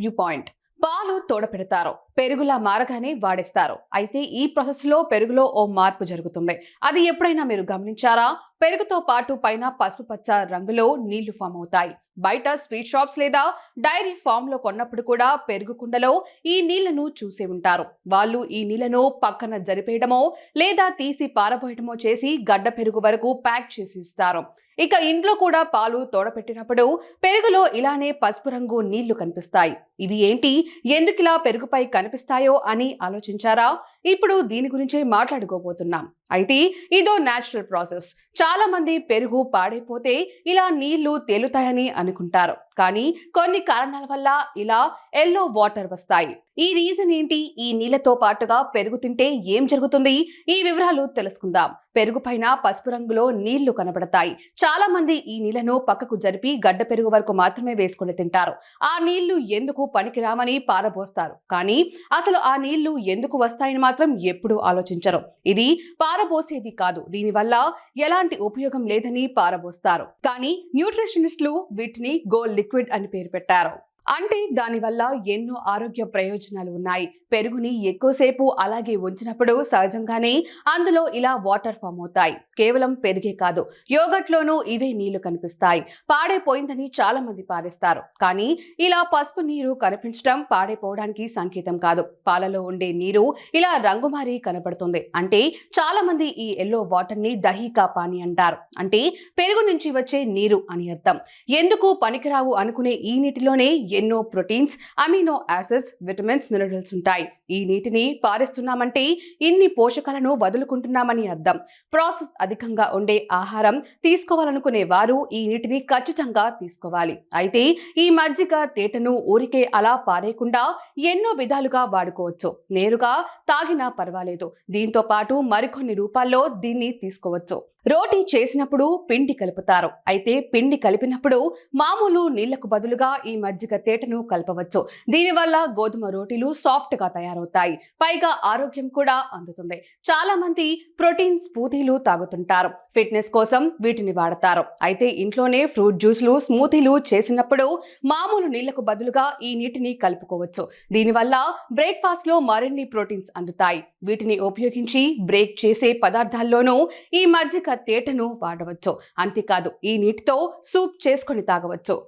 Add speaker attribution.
Speaker 1: View point. పాలు తోడపెడతారు. పెరుగులా మారగానే వాడేస్తారు. అయితే ఈ ప్రాసెస్లో పెరుగులో ఓ మార్పు జరుగుతుంది. అది ఎప్పుడైనా మీరు గమనించారా? పెరుగుతో పాటు పైన పసుపు పచ్చ రంగులో నీళ్ళు ఫామ్ అవుతాయి. బయట స్వీట్ షాప్స్ లేదా డైరీ ఫామ్లో కొన్నప్పుడు కూడా పెరుగు కుండలో ఈ నీళ్ళను చూసే ఉంటారు. వాళ్ళు ఈ నీళ్ళను పక్కన జరిపేయడమో లేదా తీసి పారబోయడమో చేసి గడ్డ పెరుగు వరకు ప్యాక్ చేసి ఇస్తారు. ఇక ఇంట్లో కూడా పాలు తోడపెట్టినప్పుడు పెరుగులో ఇలానే పసుపు రంగు నీళ్ళు కనిపిస్తాయి. ఇవి ఏంటి? ఎందుకిలా పెరుగుపై కనిపిస్తాయో అని ఆలోచించారా? ఇప్పుడు దీని గురించే మాట్లాడుకోబోతున్నాం. అయితే ఇదో న్యాచురల్ ప్రాసెస్ చాలా మంది పెరుగు పాడైపోతే ఇలా నీళ్ళు తేలుతాయని అనుకుంటారు. కానీ కొన్ని కారణాల వల్ల ఇలా ఎల్లో వాటర్ వస్తాయి. ఈ రీజన్ ఏంటి? ఈ నీళ్ళతో పాటుగా పెరుగు తింటే ఏం జరుగుతుంది? ఈ వివరాలు తెలుసుకుందాం. పెరుగు పైన పసుపు రంగులో నీళ్ళు కనబడతాయి. చాలా మంది ఈ నీళ్ళను పక్కకు జరిపి గడ్డ పెరుగు వరకు మాత్రమే వేసుకుని తింటారు. ఆ నీళ్ళు ఎందుకు పనికిరామని పారబోస్తారు. కానీ అసలు ఆ నీళ్ళు ఎందుకు వస్తాయని మాత్రం ఎప్పుడూ ఆలోచించరు. ఇది పారబోసేది కాదు. దీనివల్ల ఎలాంటి ఉపయోగం లేదని పారబోస్తారు. కానీ న్యూట్రిషనిస్టులు వీటిని గోల్డ్ లిక్విడ్ అని పేరు పెట్టారు. అంటే దానివల్ల ఎన్నో ఆరోగ్య ప్రయోజనాలు ఉన్నాయి. పెరుగుని ఎక్కువసేపు అలాగే ఉంచినప్పుడు సహజంగానే అందులో ఇలా వాటర్ ఫామ్ అవుతాయి. కేవలం పెరిగే కాదు యోగట్లోనూ ఇవే నీళ్ళు కనిపిస్తాయి. పాడైపోయిందని చాలా మంది పారేస్తారు. కానీ ఇలా పసుపు నీరు కనిపించడం పాడైపోవడానికి సంకేతం కాదు. పాలలో ఉండే నీరు ఇలా రంగు మారి కనపడుతుంది అంటే చాలా మంది ఈ ఎల్లో వాటర్ని దహికా పాని అంటారు. అంటే పెరుగు నుంచి వచ్చే నీరు అని అర్థం. ఎందుకు పనికిరావు అనుకునే ఈ నీటిలోనే ఎన్నో proteins amino acids vitamins minerals ఉంటాయి. ఈ నీటిని పారిస్తున్నామంటే ఇన్ని పోషకాలను వదులుకుంటున్నామని అర్థం. ప్రాసెస్ అధికంగా ఉండే ఆహారం తీసుకోవాలనుకునే వారు ఈ నీటిని ఖచ్చితంగా తీసుకోవాలి. అయితే ఈ మజ్జిగ తేటను ఊరికే అలా పారేయకుండా ఎన్నో విధాలుగా వాడుకోవచ్చు. నేరుగా తాగినా పర్వాలేదు. దీంతో పాటు మరికొన్ని రూపాల్లో దీన్ని తీసుకోవచ్చు. రోటీ చేసినప్పుడు పిండి కలుపుతారు. అయితే పిండి కలిపినప్పుడు మామూలు నీళ్ళకు బదులుగా ఈ మజ్జిగ తేటను కలపవచ్చు. దీనివల్ల గోధుమ రోటీలు సాఫ్ట్గా తయారవుతాయి. పైగా ఆరోగ్యం కూడా అందుతుంది. చాలా మంది ప్రోటీన్ స్మూతీలు తాగుతుంటారు. ఫిట్నెస్ కోసం వీటిని వాడతారు. అయితే ఇంట్లోనే ఫ్రూట్ జ్యూస్లు స్మూతీలు చేసినప్పుడు మామూలు నీళ్ళకు బదులుగా ఈ నీటిని కలుపుకోవచ్చు. దీనివల్ల బ్రేక్ఫాస్ట్లో మరిన్ని ప్రోటీన్స్ అందుతాయి. వీటిని ఉపయోగించి బ్రేక్ చేసే పదార్థాల్లోనూ ఈ మజ్జిగ తేటను వాడవచ్చు. అంతేకాదు ఈ నీటితో సూప్ చేసుకొని తాగవచ్చు.